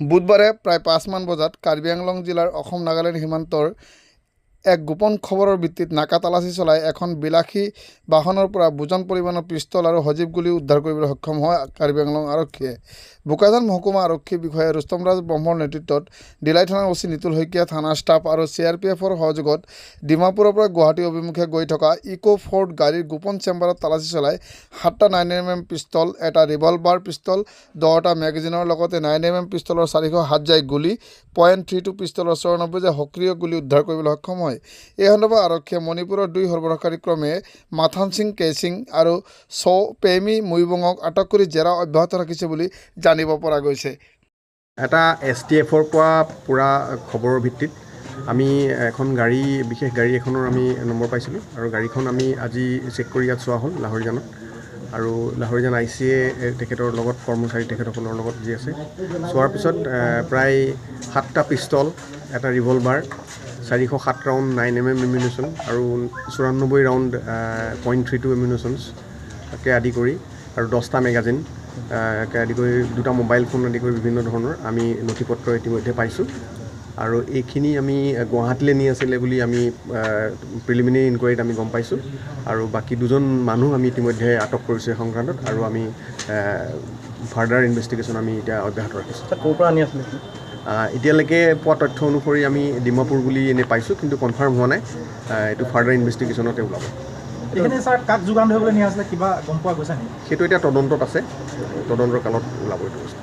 বুধবাৰে প্ৰায় পাঁচমান বজাত কাৰ্বি আংলং জিলাৰ অসম নাগালেণ্ড সীমান্তৰ এক গোপন খবৰৰ ভিত্তিত নাকা তালাচী চলাই এখন বিলাসী বাহনৰ পৰা বুজন পৰিমাণৰ পিষ্টল আৰু সজীৱ গুলী উদ্ধাৰ কৰিবলৈ সক্ষম হয় কাৰ্বি আংলং আৰক্ষীয়ে বোকাজান মহকুমা আৰক্ষী বিষয়া ৰুস্তম ৰাজ ব্ৰহ্মৰ নেতৃত্বত ডিলাই থানাৰ অচি নিতুল শইকীয়া, থানা ষ্টাফ আৰু চি আৰ পি এফৰ সহযোগত ডিমাপুৰৰ পৰা গুৱাহাটী অভিমুখে গৈ থকা ইক' ফ'ৰ্ড গাড়ীৰ গোপন চেম্বাৰত তালাচী চলাই সাতটা নাইন এম এম পিষ্টল, এটা ৰিভলভাৰ পিষ্টল, দহটা মেগাজিনৰ লগতে নাইন এম এম পিষ্টলৰ চাৰিশ সাতজাই গুলী, পইণ্ট থ্ৰী টু পিষ্টলৰ চৌৰানব্বৈ যে সক্ৰিয় গুলী উদ্ধাৰ কৰিবলৈ সক্ষম হয়। এই সন্দৰ্ভত আৰক্ষীয়ে মণিপুৰৰ দুই সৰবৰাহকাৰী ক্ৰমে মাথান সিং কেইসিং আৰু চৌ পেমি মুইবঙক আটক কৰি জেৰা অব্যাহত ৰাখিছে বুলি জানিব পৰা গৈছে। এটা এছ টি এফৰ পৰা পূৰা খবৰৰ ভিত্তিত আমি এখন গাড়ী, বিশেষ গাড়ী এখনৰ আমি নম্বৰ পাইছিলোঁ আৰু গাড়ীখন আমি আজি চেক কৰি ইয়াত চোৱা হ'ল লাহৰীজানত। আৰু লাহৰীজান আই চি এ তেখেতৰ লগত, কৰ্মচাৰী তেখেতসকলৰ লগত যি আছে। চোৱাৰ পিছত প্ৰায় সাতটা পিষ্টল, এটা ৰিভলভাৰ চাৰিশ সাত round nine M M ammunition আৰু চৌৰান্নব্বৈ ৰাউণ্ড পইণ্ট থ্ৰী টু এমিউনেশ্যনছ তাকে আদি কৰি আৰু দহটা মেগাজিন কে আদি কৰি দুটা মোবাইল ফোন আদি কৰি বিভিন্ন ধৰণৰ আমি নথি পত্ৰ ইতিমধ্যে পাইছোঁ। আৰু এইখিনি আমি গুৱাহাটীলৈ নি আছিলে বুলি আমি প্ৰিলিমিনেৰী ইনকুৱাৰীত আমি গম পাইছোঁ। আৰু বাকী দুজন মানুহ আমি ইতিমধ্যে আটক কৰিছোঁ এই সংক্ৰান্তত আৰু আমি ফাৰ্ডাৰ ইনভেষ্টিগেশ্যন আমি এতিয়া অব্যাহত ৰাখিছোঁ। ক'ৰ পৰা আনি আছিলে এতিয়ালৈকে পোৱা তথ্য অনুসৰি আমি ডিমাপুৰ বুলি এনেই পাইছোঁ কিন্তু কনফাৰ্ম হোৱা নাই। এইটো ফাৰ্ডাৰ ইনভেষ্টিগেশ্যনতে ওলাব। সেইটো এতিয়া তদন্তত আছে। তদন্তৰ কালত ওলাব এইটো বস্তু।